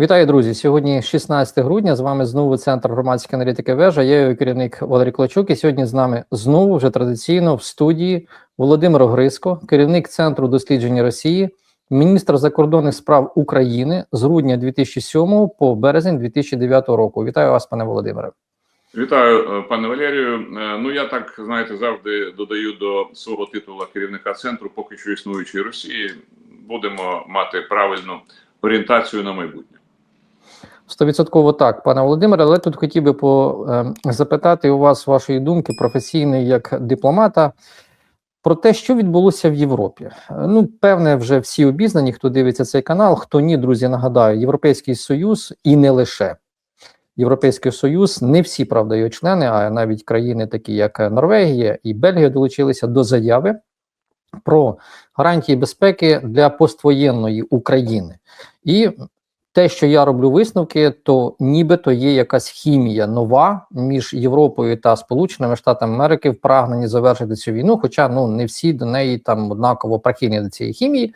Вітаю, друзі! Сьогодні 16 грудня. З вами знову центр громадської аналітики вежа. Я його керівник Валерій Клочук. І сьогодні з нами знову вже традиційно в студії Володимир Огриско, керівник центру дослідження Росії, міністр закордонних справ України з грудня 2007 по березень 2009 року. Вітаю вас, пане Володимире. Вітаю, е, пане Валерію. Е, Ну я так знаєте, завжди додаю до свого титула керівника центру, поки що існуючої Росії. Будемо мати правильну орієнтацію на майбутнє. Стовідсотково так, пане Володимире, але тут хотів би по, е, запитати у вас вашої думки професійної як дипломата про те, що відбулося в Європі. Ну, певне, вже всі обізнані, хто дивиться цей канал. Хто ні, друзі, нагадаю, Європейський Союз і не лише Європейський Союз, не всі правда його члени, а навіть країни, такі як Норвегія і Бельгія, долучилися до заяви про гарантії безпеки для поствоєнної України. І те, що я роблю висновки, то нібито є якась хімія нова між Європою та Сполученими Штатами Америки в прагненні завершити цю війну. Хоча ну не всі до неї там однаково прихильні до цієї хімії.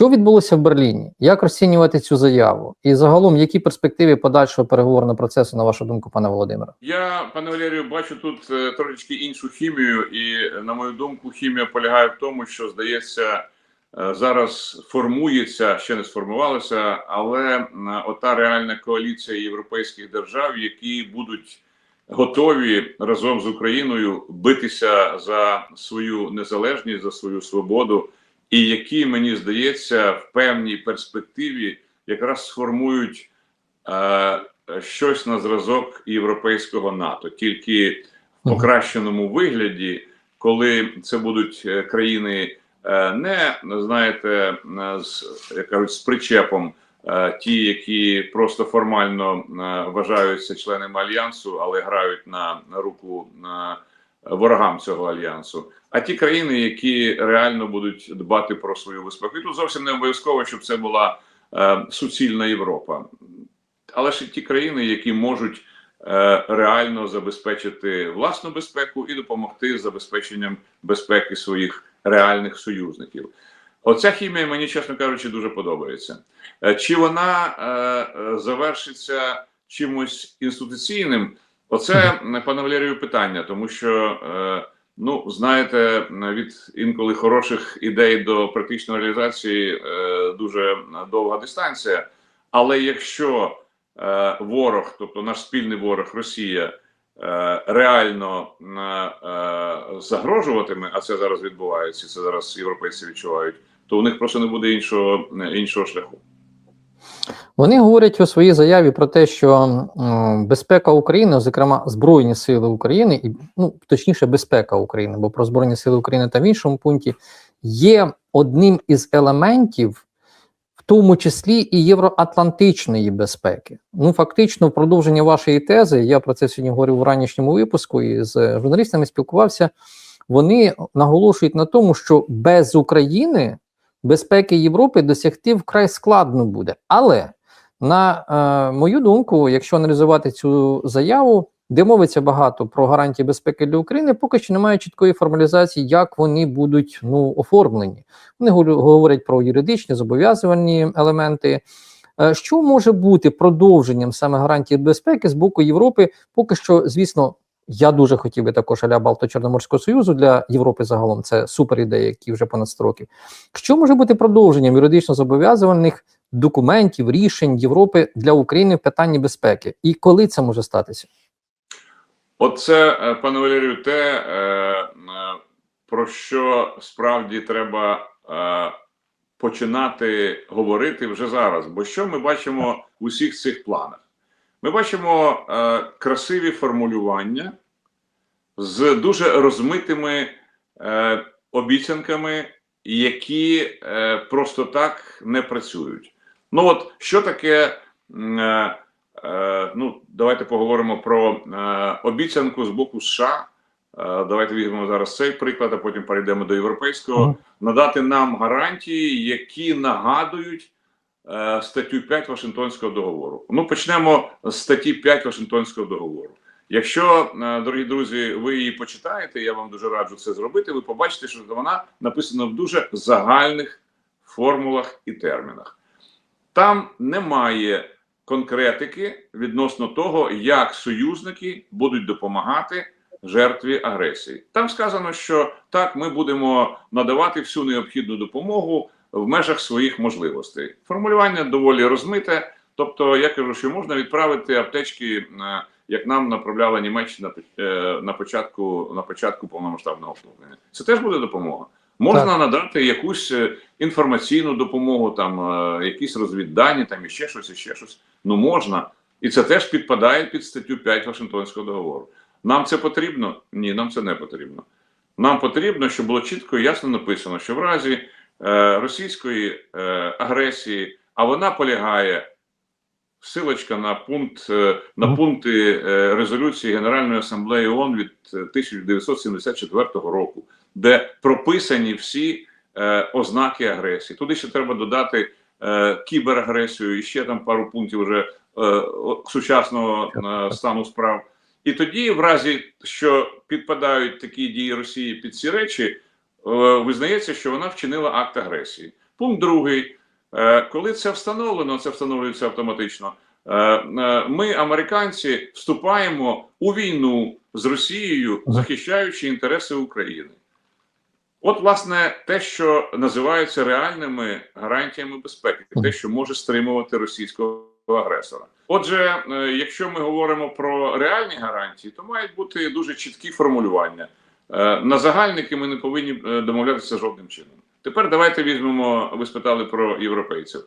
Що відбулося в Берліні? Як розцінювати цю заяву? І загалом, які перспективи подальшого переговорного процесу, на вашу думку, пане Володимире? Я, пане Валерію, бачу тут е, трошечки іншу хімію, і на мою думку, хімія полягає в тому, що здається. Е, Зараз формується, ще не сформувалася, але е, ота реальна коаліція європейських держав, які будуть готові разом з Україною битися за свою незалежність, за свою свободу, і які мені здається в певній перспективі якраз сформують е, щось на зразок європейського НАТО, тільки в покращеному вигляді, коли це будуть е, країни не знаєте, е, з як кажуть, з причепом. е, Ті, які просто формально е, вважаються членами альянсу, але грають на, руку ворогам цього альянсу, а ті країни, які реально будуть дбати про свою безпеку. І тут зовсім не обов'язково, щоб це була е, суцільна Європа, але ж і ті країни, які можуть е, реально забезпечити власну безпеку і допомогти забезпеченням безпеки своїх реальних союзників. Оця хімія мені, чесно кажучи, дуже подобається. Е, Чи вона е, е, завершиться чимось інституційним? Оце, е, пане Валерію, питання, тому що, е, ну, знаєте, від інколи хороших ідей до практичної реалізації е, дуже довга дистанція. Але якщо е, ворог, тобто наш спільний ворог Росія, реально е, е, загрожуватиме, а це зараз відбувається, це зараз європейці відчувають, то у них просто не буде іншого, іншого шляху. Вони говорять у своїй заяві про те, що м, безпека України, зокрема Збройні Сили України, і ну точніше, безпека України, бо про Збройні Сили України та в іншому пункті є одним із елементів, тому числі і євроатлантичної безпеки. Ну, фактично, в продовження вашої тези, я про це сьогодні говорив у ранішньому випуску і з журналістами спілкувався. Вони наголошують на тому, що без України безпеки Європи досягти вкрай складно буде. Але на е, мою думку, якщо аналізувати цю заяву, де мовиться багато про гарантії безпеки для України, поки що немає чіткої формалізації, як вони будуть ну оформлені. Вони говорять про юридичні зобов'язувальні елементи. Е, Що може бути продовженням саме гарантії безпеки з боку Європи? Поки що, звісно, я дуже хотів би також аля Балто-Чорноморського союзу для Європи загалом. Це супер ідея, які вже понад 100 років. Що може бути продовженням юридично зобов'язувальних документів, рішень Європи для України в питанні безпеки? І коли це може статися? Оце, е, пане Валерію, те, е, е, про що справді треба починати говорити вже зараз. Бо що ми бачимо в усіх цих планах? Ми бачимо красиві формулювання з дуже розмитими обіцянками, які просто так не працюють. Ну от що таке? Е, ну, давайте поговоримо про е, обіцянку з боку США. Е, давайте візьмемо зараз цей приклад, а потім перейдемо до європейського. Надати нам гарантії, які нагадують статтю 5 Вашингтонського договору. Ну, почнемо з статті 5 Вашингтонського договору. Якщо, дорогі друзі, ви її почитаєте, я вам дуже раджу це зробити. Ви побачите, що вона написана в дуже загальних формулах і термінах. Там немає конкретики відносно того, як союзники будуть допомагати жертві агресії. Там сказано, що так ми будемо надавати всю необхідну допомогу в межах своїх можливостей. Формулювання доволі розмите. Тобто, я кажу, що можна відправити аптечки, е, як нам направляла Німеччина е, на початку на початку повномасштабного вторгнення. Це теж буде допомога. Можна Так. надати якусь е, інформаційну допомогу, там е, якісь розвіддані, там іще щось, іще щось. Ну можна, і це теж підпадає під статтю 5 Вашингтонського договору. Нам це потрібно? Ні, нам це не потрібно. Нам потрібно, щоб було чітко і ясно написано, що в разі е, російської е, агресії, а вона полягає. Силочка на пункт е, на пункти е, резолюції Генеральної асамблеї ООН від е, 1974 року, де прописані всі е, ознаки агресії. Туди ще треба додати е, кіберагресію і ще там пару пунктів вже е, сучасного е, стану справ. І тоді, в разі що підпадають такі дії Росії під ці речі, е, визнається, що вона вчинила акт агресії. Пункт другий. Е, Коли це встановлено, це встановлюється автоматично. е, е, Ми, американці, вступаємо у війну з Росією, захищаючи інтереси України. От, власне, те, що називається реальними гарантіями безпеки, те, що може стримувати російського агресора. Отже, е, якщо ми говоримо про реальні гарантії, то мають бути дуже чіткі формулювання. Е, На загальники ми не повинні е, домовлятися жодним чином. Тепер давайте візьмемо. Ви спитали про європейців.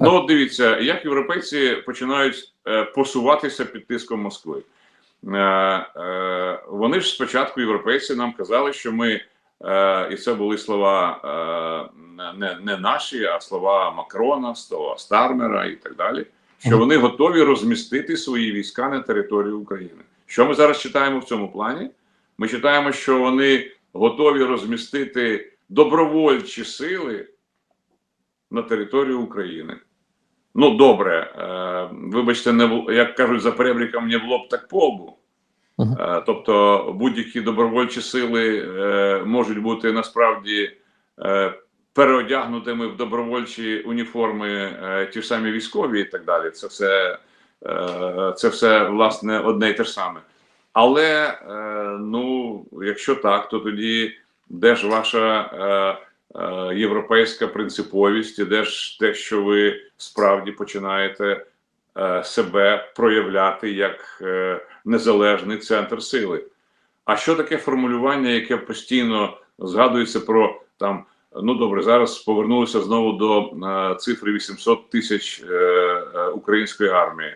Ну от дивіться, як європейці починають посуватися під тиском Москви. Вони ж спочатку європейці нам казали, що ми, і це були слова е, не, не наші, а слова Макрона, слова Стармера і так далі. Що вони готові розмістити свої війська на території України. Що ми зараз читаємо в цьому плані? Ми читаємо, що вони готові розмістити добровольчі сили на територію України. Ну, добре, е, вибачте, не як кажуть за перебріком, не в лоб, так по лбу. Е, тобто будь-які добровольчі сили е, можуть бути насправді е, переодягнутими в добровольчі уніформи, ті ж самі військові і так далі. Це все, це все власне одне і те ж саме. Але ну, якщо так, то тоді де ж ваша європейська принциповість, і де ж те, що ви справді починаєте себе проявляти як незалежний центр сили? А що таке формулювання, яке постійно згадується про там? Ну добре, зараз повернулися знову до е, цифри 800 тисяч е, е, української армії.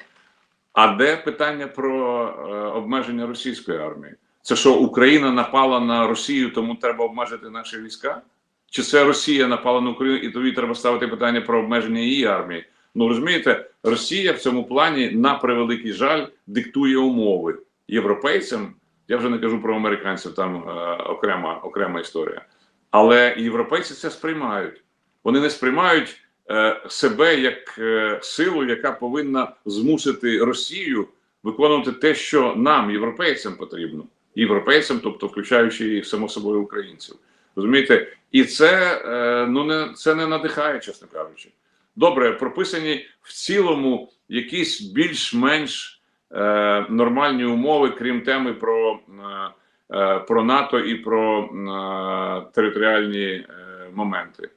А де питання про е, обмеження російської армії? Це що Україна напала на Росію, тому треба обмежити наші війська? Чи це Росія напала на Україну, і тобі треба ставити питання про обмеження її армії? Ну розумієте, Росія в цьому плані на превеликий жаль диктує умови європейцям. Я вже не кажу про американців, там е, окрема окрема історія. Але європейці це сприймають. Вони не сприймають е, себе як е, силу, яка повинна змусити Росію виконувати те, що нам, європейцям, потрібно. Європейцям, тобто включаючи і само собою українців. Розумієте? І це е, ну не це не надихає, чесно кажучи. Добре, прописані в цілому якісь більш-менш е, нормальні умови, крім теми про, е, е, про НАТО і про е, територіальні е, моменти.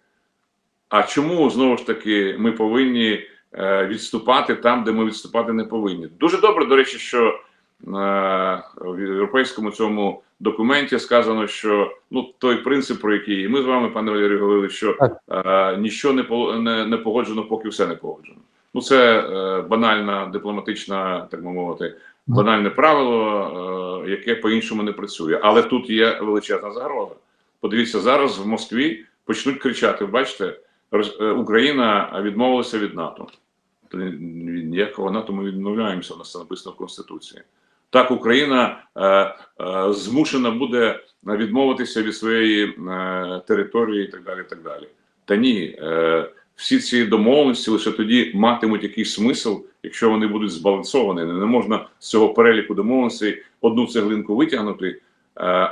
А чому знову ж таки ми повинні е, відступати там, де ми відступати не повинні? Дуже добре, до речі, що в європейському цьому документі сказано, що ну той принцип, про який і ми з вами, пане Валерій, говорили, що е, ніщо не, по- не, не погоджено, поки все не погоджено. Ну це е, банальна дипломатична, так би мовити, банальне правило, е, яке по-іншому не працює. Але тут є величезна загроза. Подивіться, зараз в Москві почнуть кричати: бачите, е, Україна відмовилася від НАТО. Ніякого НАТО ми відмовляємося, у нас це написано в Конституції. Так, Україна е, е, змушена буде відмовитися від своєї е, території і так далі. і так далі. Та ні, е, всі ці домовленості лише тоді матимуть якийсь смисл, якщо вони будуть збалансовані. Не можна з цього переліку домовленостей одну цеглинку витягнути, е,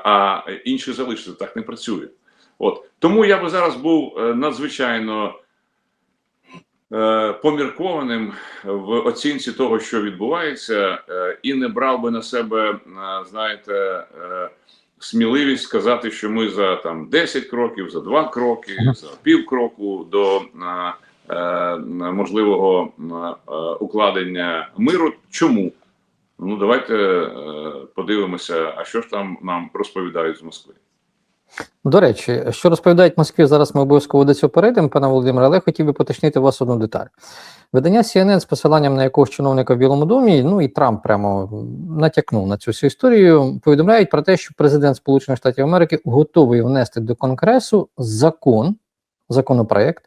а інші залишити. Так не працює. От тому я би зараз був е, надзвичайно е, поміркованим в оцінці того, що відбувається, е, і не брав би на себе, е, знаєте, е, сміливість сказати, що ми за там 10 кроків, за 2 кроки, за пів кроку до е, е, можливого е, укладення миру. Чому? Ну, давайте е, подивимося, а що ж там нам розповідають з Москви. До речі, що розповідають Москві, зараз ми обов'язково до цього перейдемо, пане Володимире, але хотів би поточнити вас одну деталь. Видання CNN з посиланням на якогось чиновника в Білому домі, ну і Трамп прямо натякнув на цю всю історію. Повідомляють про те, що президент Сполучених Штатів Америки готовий внести до Конгресу закон, законопроект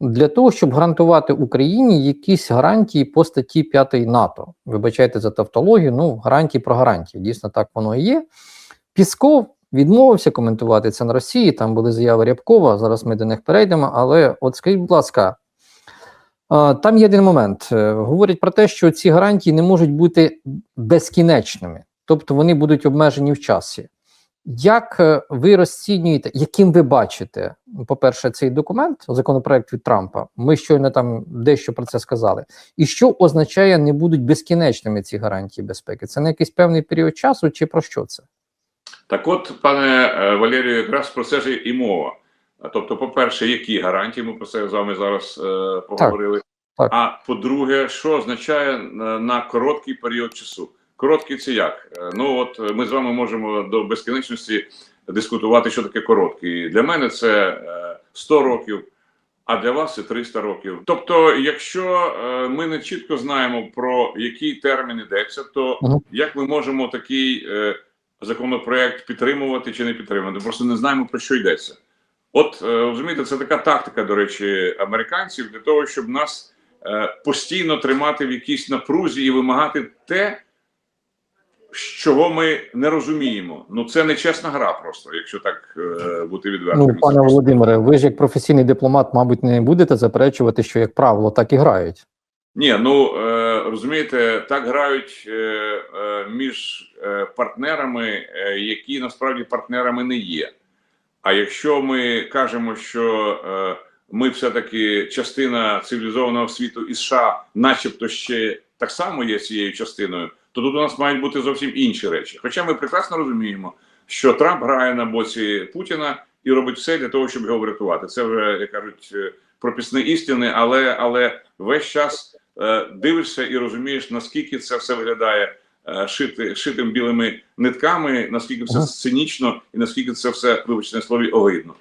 для того, щоб гарантувати Україні якісь гарантії по статті 5 НАТО. Вибачайте за тавтологію, ну гарантії про гарантії. Дійсно, так воно і є. Пісков відмовився коментувати це на Росії. Там були заяви Рябкова. Зараз ми до них перейдемо. Але от скажіть, будь ласка, там є один момент. Е, Говорять про те, що ці гарантії не можуть бути безкінечними, тобто вони будуть обмежені в часі. Як е, ви розцінюєте, яким ви бачите, по-перше, цей документ, законопроект від Трампа? Ми щойно там дещо про це сказали. І що означає не будуть безкінечними ці гарантії безпеки? Це на якийсь певний період часу, чи про що це? Так от, пане е, Валерію, якраз про це ж і мова. Тобто, по-перше, які гарантії, ми про це з вами зараз е, поговорили. так. А по-друге, що означає на, на короткий період часу? Короткий це як? Е, Ну от е, ми з вами можемо до безкінечності дискутувати, що таке короткий. Для мене це е, 100 років, а для вас це 300 років. Тобто, якщо е, ми не чітко знаємо про який термін йдеться, то як ми можемо такий е, законопроект підтримувати чи не підтримувати? Просто не знаємо про що йдеться. От е, розумієте, це така тактика, до речі, американців для того, щоб нас е, постійно тримати в якійсь напрузі і вимагати те, чого ми не розуміємо. Ну це не чесна гра, просто якщо так е, бути відвертим. Ну, пане Володимире, ви ж як професійний дипломат, мабуть, не будете заперечувати, що як правило так і грають. Ні, ну е, розумієте, так грають е, е, між е, партнерами, які насправді партнерами не є. А якщо ми кажемо, що ми все-таки частина цивілізованого світу і США, начебто ще так само є цією частиною, то тут у нас мають бути зовсім інші речі. Хоча ми прекрасно розуміємо, що Трамп грає на боці Путіна і робить все для того, щоб його врятувати. Це вже як кажуть прописні істини, але але весь час дивишся і розумієш, наскільки це все виглядає е, шити, шитим білими нитками, наскільки все Ага. сценічно і наскільки це все, вибачте на слові, огидно.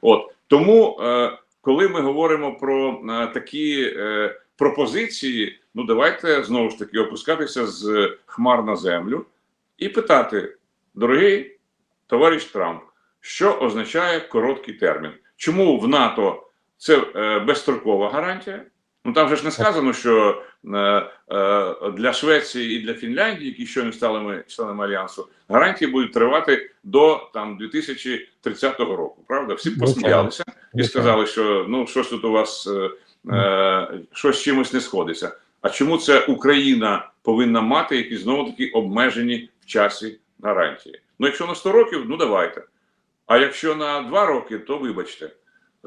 От тому, е, коли ми говоримо про е, такі е, пропозиції, ну давайте знову ж таки опускатися з хмар на землю і питати, дорогий товариш Трамп, що означає короткий термін? Чому в НАТО це е, безстрокова гарантія? Ну там же ж не сказано, що е, е, для Швеції і для Фінляндії, які щойно стали ми членами альянсу, гарантії будуть тривати до там 2030 року. Правда, всі посміялися і сказали, що ну щось тут у вас е, е, щось чимось не сходиться. А чому це Україна повинна мати якісь знову таки обмежені в часі гарантії? Ну, якщо на 100 років, ну давайте. А якщо на 2 роки, то вибачте.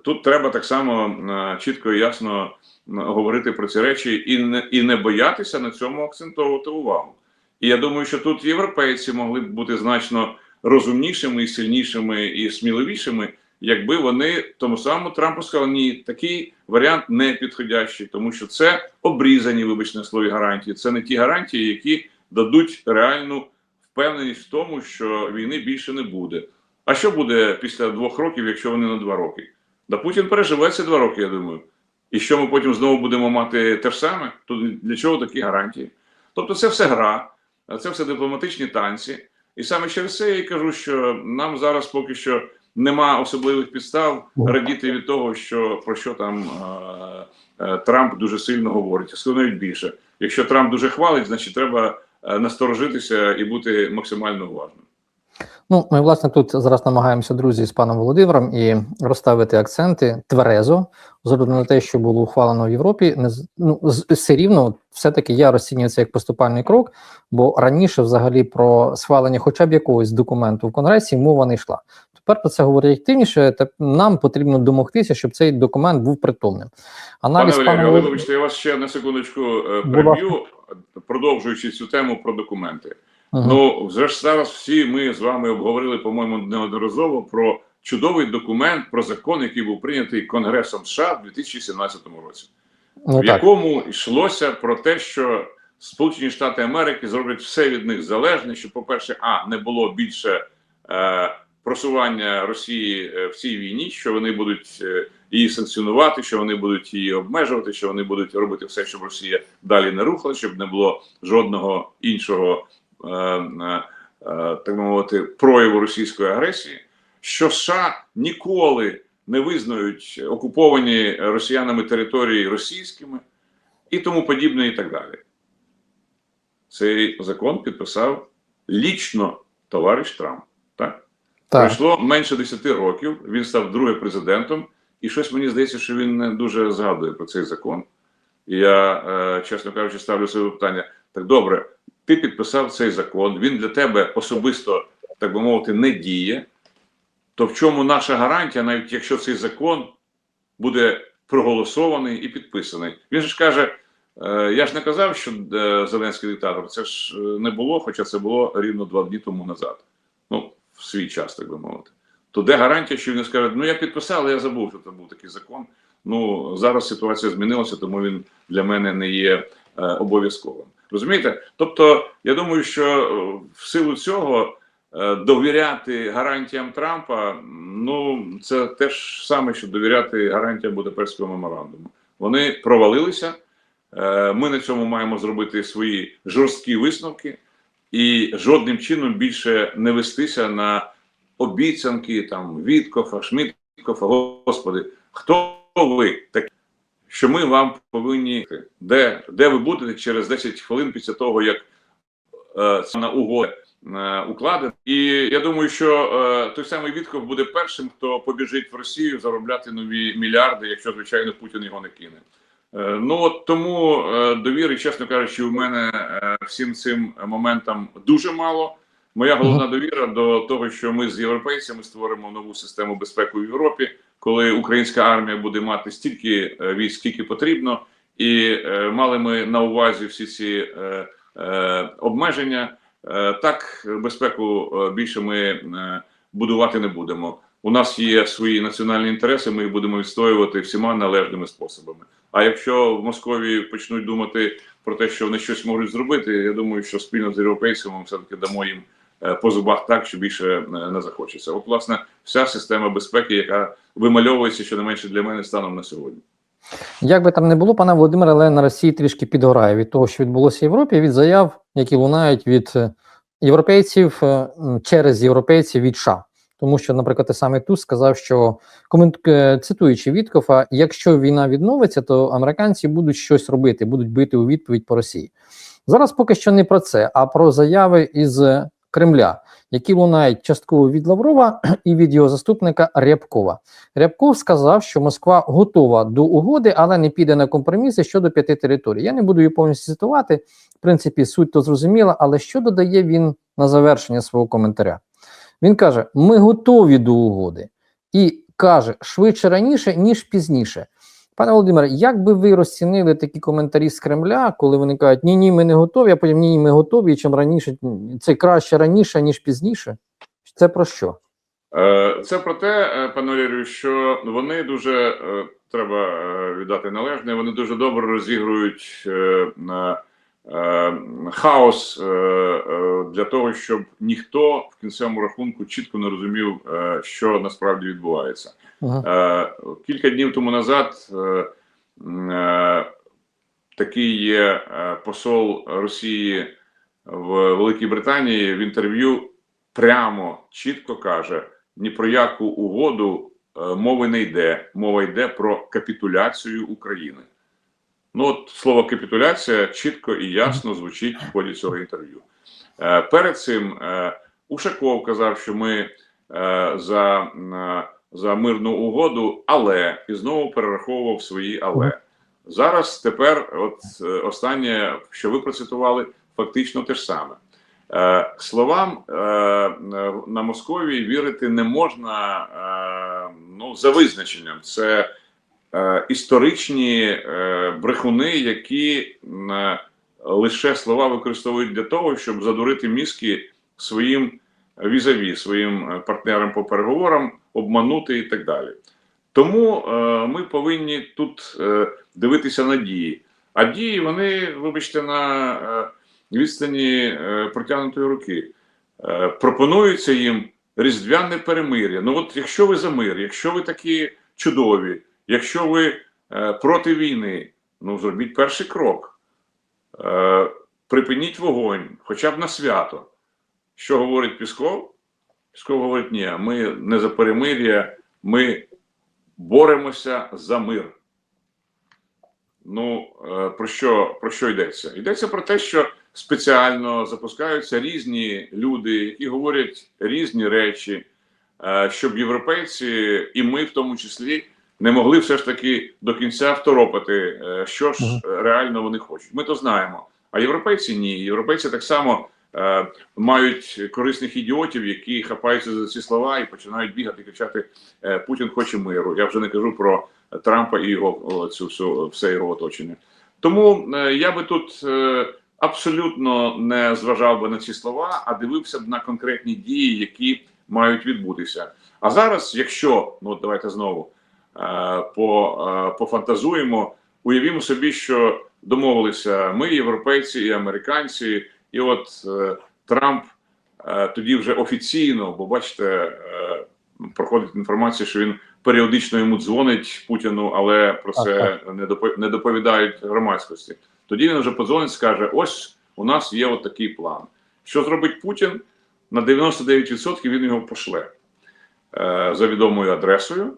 Тут треба так само е, чітко і ясно говорити про ці речі і не, і не боятися на цьому акцентовувати увагу. І я думаю, що тут європейці могли б бути значно розумнішими сильнішими і сміливішими, якби вони тому самому Трампу сказали, ні, такий варіант не підходящий, тому що це обрізані, вибачте на слові гарантії. Це не ті гарантії, які дадуть реальну впевненість в тому, що війни більше не буде. А що буде після двох років, якщо вони на два роки? Да Путін переживе ці два роки, я думаю. І що ми потім знову будемо мати те ж саме? То для чого такі гарантії? Тобто, це все гра, це все дипломатичні танці. І саме через це я і кажу, що нам зараз поки що нема особливих підстав радіти від того, що про що там е, е, Трамп дуже сильно говорить, а навіть більше. Якщо Трамп дуже хвалить, значить треба е, насторожитися і бути максимально уважним. Ну, ми власне тут зараз намагаємося, друзі, з паном Володимиром і розставити акценти тверезо, з огляду на те, що було ухвалено в Європі. Не ну, все рівно, все-таки я розцінюю це як поступальний крок, бо раніше, взагалі, про схвалення хоча б якогось документу в Конгресі мова не йшла. Тепер про це говорять активніше. Та нам потрібно домогтися, щоб цей документ був притомним. Пане Аналіз Валерію, пана але я вас ще на секундочку е, продовжуючи цю тему про документи. Ну, вже ж зараз всі ми з вами обговорили, по-моєму, неодноразово про чудовий документ про закон, який був прийнятий Конгресом США в 2017 році, ну, в так. якому йшлося про те, що Сполучені Штати Америки зроблять все від них залежне, щоб, по-перше, а не було більше е, просування Росії е, в цій війні, що вони будуть е, її санкціонувати, що вони будуть її обмежувати, що вони будуть робити все, щоб Росія далі не рухала, щоб не було жодного іншого так мовити прояву російської агресії, що США ніколи не визнають окуповані росіянами території російськими і тому подібне, і так далі. Цей закон підписав лічно товариш Трамп. Так? так. Пройшло менше 10 років, він став другим президентом, і щось мені здається, що він не дуже згадує про цей закон. І я, е, чесно кажучи, ставлю собі питання: так добре, ти підписав цей закон, він для тебе особисто, так би мовити, не діє. То в чому наша гарантія, навіть якщо цей закон буде проголосований і підписаний? Він ж каже: е, я ж не казав, що е, Зеленський диктатор, це ж е, не було, хоча це було рівно два дні тому назад. Ну, в свій час, так би мовити. То де гарантія, що він скаже, ну я підписав, але я забув, що це був такий закон. Ну зараз ситуація змінилася, тому він для мене не є е, обов'язковим. Розумієте? Тобто, я думаю, що е, в силу цього е, довіряти гарантіям Трампа, ну це те ж саме, що довіряти гарантіям Будапештського меморандуму. Вони провалилися. Е, ми на цьому маємо зробити свої жорсткі висновки і жодним чином більше не вестися на обіцянки там Віткофа, Шміткофа, господи, хто ви такі, що ми вам повинні де, де ви будете через 10 хвилин після того, як е, ця угода е, укладена. І я думаю, що е, той самий Вітков буде першим, хто побіжить в Росію заробляти нові мільярди, якщо звичайно Путін його не кине. Е, Ну от тому е, довіри, чесно кажучи, у мене е, всім цим моментам дуже мало. Моя головна довіра до того, що ми з європейцями створимо нову систему безпеки в Європі, коли українська армія буде мати стільки е, військ, скільки потрібно, і е, мали ми на увазі всі ці е, обмеження. Так безпеку більше ми будувати не будемо. У нас є свої національні інтереси. Ми їх будемо відстоювати всіма належними способами. А якщо в Московії почнуть думати про те, що вони щось можуть зробити, я думаю, що спільно з європейцями ми все таки дамо їм по зубах так, що більше е, не захочеться. От, власне, вся система безпеки, яка вимальовується щонайменше для мене станом на сьогодні. Як би там не було, пане Володимире, але на Росії трішки підгорає від того, що відбулося в Європі, від заяв, які лунають від е, європейців е, через європейців від США. Тому що, наприклад, той самий Туз сказав, що е, цитуючи Віткофа, якщо війна відновиться, то американці будуть щось робити, будуть бити у відповідь по Росії. Зараз поки що не про це, а про заяви із Кремля, які лунають частково від Лаврова і від його заступника Рябкова. Рябков сказав, що Москва готова до угоди, але не піде на компроміси щодо п'яти територій. Я не буду її повністю цитувати. В принципі, суть то зрозуміла, але що додає він на завершення свого коментаря? Він каже: ми готові до угоди і каже швидше раніше, ніж пізніше. Пане Володимире, як би ви розцінили такі коментарі з Кремля, коли вони кажуть, ні, ні, ми не готові, а потім ні, ні, ми готові, і чим раніше це краще раніше, ніж пізніше? Це про що? Е, Це про те, е, пане Валерію, що вони дуже е, треба віддати належне. Вони дуже добре розігрують на, хаос для того, щоб ніхто в кінцевому рахунку чітко не розумів, що насправді відбувається. Угу. Е, Кілька днів тому назад е, е, такий є посол Росії в Великій Британії в інтерв'ю прямо чітко каже: ні про яку угоду мови не йде. Мова йде про капітуляцію України. Ну, от слово капітуляція чітко і ясно звучить в ході цього інтерв'ю. Перед цим Ушаков казав, що ми за, за мирну угоду, але і знову перераховував свої але. Зараз тепер, от е, останнє, що ви процитували, фактично те ж саме. Е, словам е, на Московії вірити не можна ну, за визначенням. Це історичні брехуни, які лише слова використовують для того, щоб задурити мізки своїм візаві, своїм е, партнерам по переговорам, обманути і так далі. Тому е, ми повинні тут е, дивитися на дії. А дії вони, вибачте, на відстані протягнутої руки. Пропонується їм різдвяне перемир'я. Ну от якщо ви за мир, якщо ви такі чудові, якщо ви проти війни, ну зробіть перший крок. Припиніть вогонь, хоча б на свято. Що говорить Пісков? Пісков говорить: ні, ми не за перемир'я, ми боремося за мир. Ну, е, про що, про що йдеться? Йдеться про те, що спеціально запускаються різні люди, які говорять різні речі, е, щоб європейці, і ми в тому числі, не могли все ж таки до кінця второпати, е, що ж реально вони хочуть. Ми то знаємо. А європейці ні. Європейці так само мають корисних ідіотів, які хапаються за ці слова і починають бігати, кричати: е, Путін хоче миру. Я вже не кажу про Трампа і його цю всю все його оточення. Тому е, я би тут е, абсолютно не зважав би на ці слова, а дивився б на конкретні дії, які мають відбутися. А зараз, якщо ну давайте знову е, по, е, пофантазуємо, уявімо собі, що домовилися ми, європейці і американці, і от е, Трамп е, тоді вже офіційно, бо бачите, е, проходить інформація, що він періодично йому дзвонить Путіну, але про це не допо- доповідають громадськості. Тоді він вже подзвонить, скаже: ось у нас є от такий план. Що зробить Путін? На 99% він його пошле е, за відомою адресою.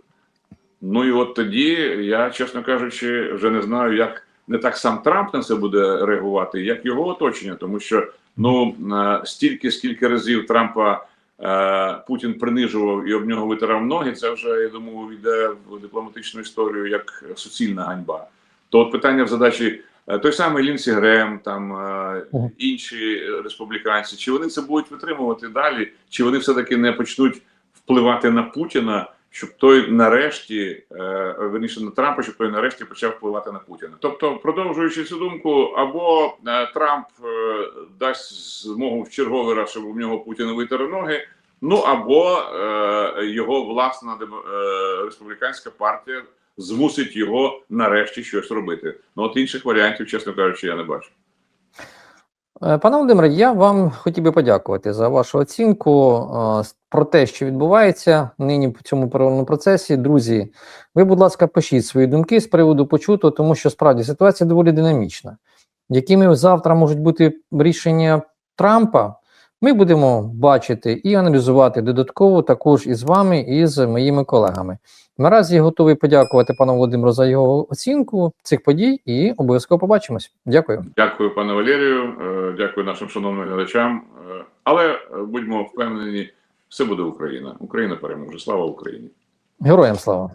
Ну і от тоді я, чесно кажучи, вже не знаю, як не так сам Трамп на це буде реагувати, як його оточення, тому що ну е, стільки, скільки разів Трампа е, Путін принижував і об нього витирав ноги, це вже я думаю війде в дипломатичну історію як суцільна ганьба. То от питання в задачі е, той самий Лінсі Грем, там е, інші республіканці, чи вони це будуть витримувати далі, чи вони все таки не почнуть впливати на Путіна, щоб той нарешті, е, верніше на Трампа, щоб той нарешті почав впливати на Путіна. Тобто, продовжуючи цю думку, або е, Трамп е, дасть змогу в черговий раз, щоб у нього Путін витер ноги. Ну або е, його власна е, республіканська партія змусить його нарешті щось робити. Ну от інших варіантів, чесно кажучи, я не бачу. Е, Пане Володимире, я вам хотів би подякувати за вашу оцінку е, про те, що відбувається нині в цьому переговорному процесі. Друзі, ви, будь ласка, пишіть свої думки з приводу почутого, тому що справді ситуація доволі динамічна. Якими завтра можуть бути рішення Трампа, ми будемо бачити і аналізувати додатково також із вами, і з моїми колегами. Наразі готовий подякувати пану Володимиру за його оцінку цих подій і обов'язково побачимось. Дякую. Дякую, пане Валерію. е, Дякую нашим шановним глядачам. Е, Але е, будьмо впевнені, все буде Україна. Україна переможе. Слава Україні! Героям слава!